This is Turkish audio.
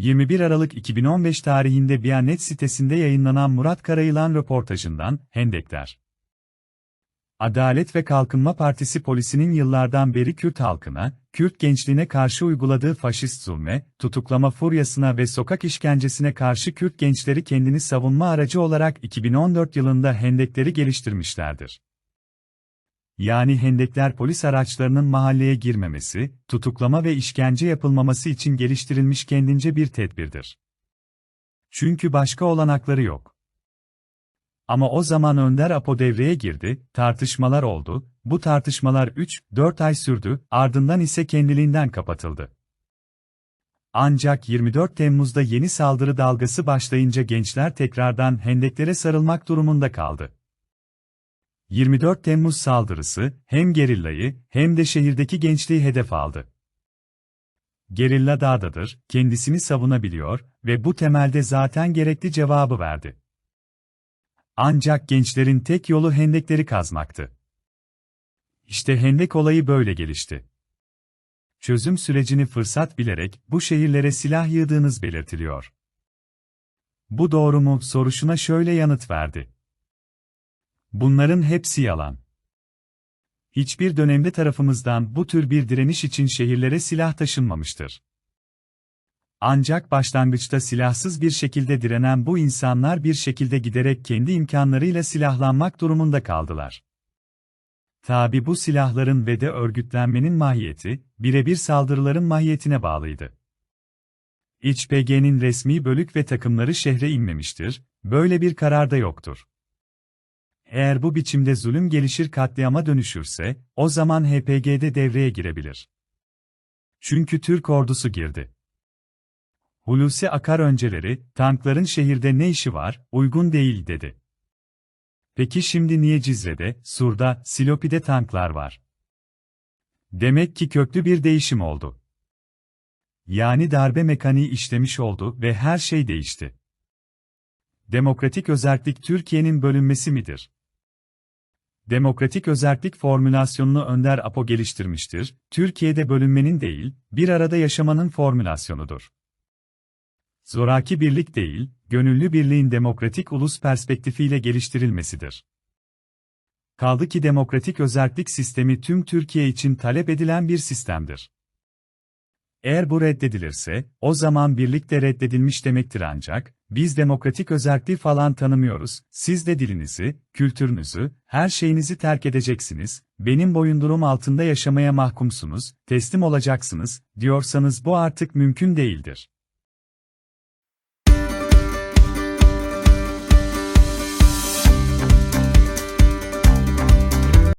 21 Aralık 2015 tarihinde Biyanet sitesinde yayınlanan Murat Karayılan röportajından Hendekler. Adalet ve Kalkınma Partisi polisinin yıllardan beri Kürt halkına, Kürt gençliğine karşı uyguladığı faşist zulme, tutuklama furyasına ve sokak işkencesine karşı Kürt gençleri kendini savunma aracı olarak 2014 yılında hendekleri geliştirmişlerdir. Yani hendekler polis araçlarının mahalleye girmemesi, tutuklama ve işkence yapılmaması için geliştirilmiş kendince bir tedbirdir. Çünkü başka olanakları yok. Ama o zaman Önder Apo devreye girdi, tartışmalar oldu, bu tartışmalar 3-4 ay sürdü, ardından ise kendiliğinden kapatıldı. Ancak 24 Temmuz'da yeni saldırı dalgası başlayınca gençler tekrardan hendeklere sarılmak durumunda kaldı. 24 Temmuz saldırısı hem gerillayı hem de şehirdeki gençliği hedef aldı. Gerilla dağdadır, kendisini savunabiliyor ve bu temelde zaten gerekli cevabı verdi. Ancak gençlerin tek yolu hendekleri kazmaktı. İşte hendek olayı böyle gelişti. Çözüm sürecini fırsat bilerek bu şehirlere silah yığdığınız belirtiliyor. Bu doğru mu sorusuna şöyle yanıt verdi. Bunların hepsi yalan. Hiçbir dönemde tarafımızdan bu tür bir direniş için şehirlere silah taşınmamıştır. Ancak başlangıçta silahsız bir şekilde direnen bu insanlar bir şekilde giderek kendi imkanlarıyla silahlanmak durumunda kaldılar. Tabi bu silahların ve de örgütlenmenin mahiyeti, birebir saldırıların mahiyetine bağlıydı. İÇPG'nin resmi bölük ve takımları şehre inmemiştir, böyle bir karar da yoktur. Eğer bu biçimde zulüm gelişir katliama dönüşürse, o zaman HPG'de devreye girebilir. Çünkü Türk ordusu girdi. Hulusi Akar önceleri, tankların şehirde ne işi var, uygun değil dedi. Peki şimdi niye Cizre'de, Sur'da, Silopi'de tanklar var? Demek ki köklü bir değişim oldu. Yani darbe mekaniği işlemiş oldu ve her şey değişti. Demokratik özellik Türkiye'nin bölünmesi midir? Demokratik özellik formülasyonunu Önder Apo geliştirmiştir, Türkiye'de bölünmenin değil, bir arada yaşamanın formülasyonudur. Zoraki birlik değil, gönüllü birliğin demokratik ulus perspektifiyle geliştirilmesidir. Kaldı ki demokratik özellik sistemi tüm Türkiye için talep edilen bir sistemdir. Eğer bu reddedilirse, o zaman birlik de reddedilmiş demektir ancak, biz demokratik özelliği falan tanımıyoruz, siz de dilinizi, kültürünüzü, her şeyinizi terk edeceksiniz, benim boyundurum altında yaşamaya mahkumsunuz, teslim olacaksınız, diyorsanız bu artık mümkün değildir.